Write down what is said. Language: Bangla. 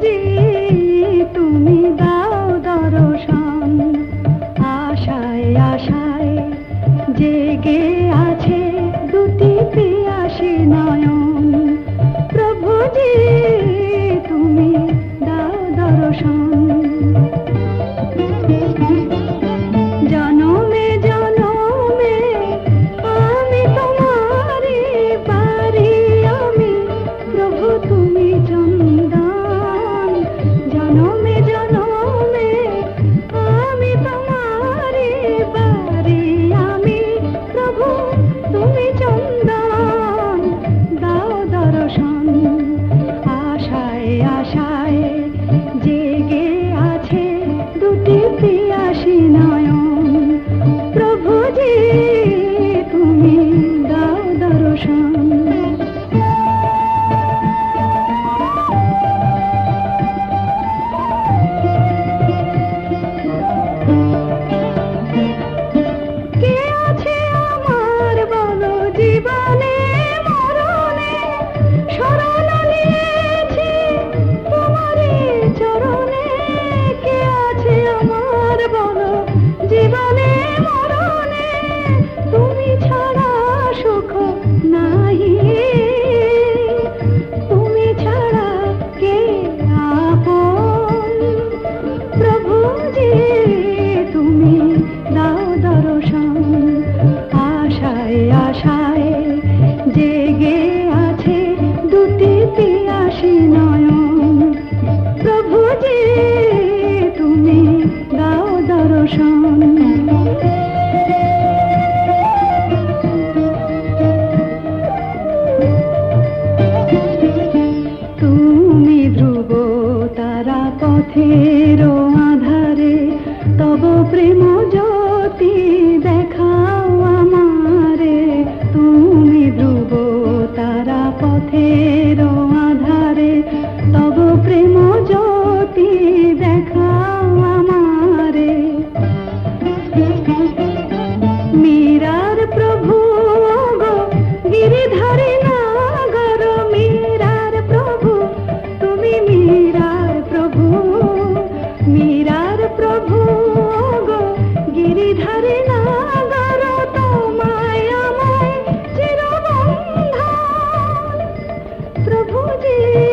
的。जीवन চোখের আধারে তব প্রেম জ্যোতি দেখাও আমারে। তুমি ধ্রুব তারা পথের আধারে তব প্রেম জ্যোতি দেখাও আমারে। মীরার প্রভু গিরিধা বুঝে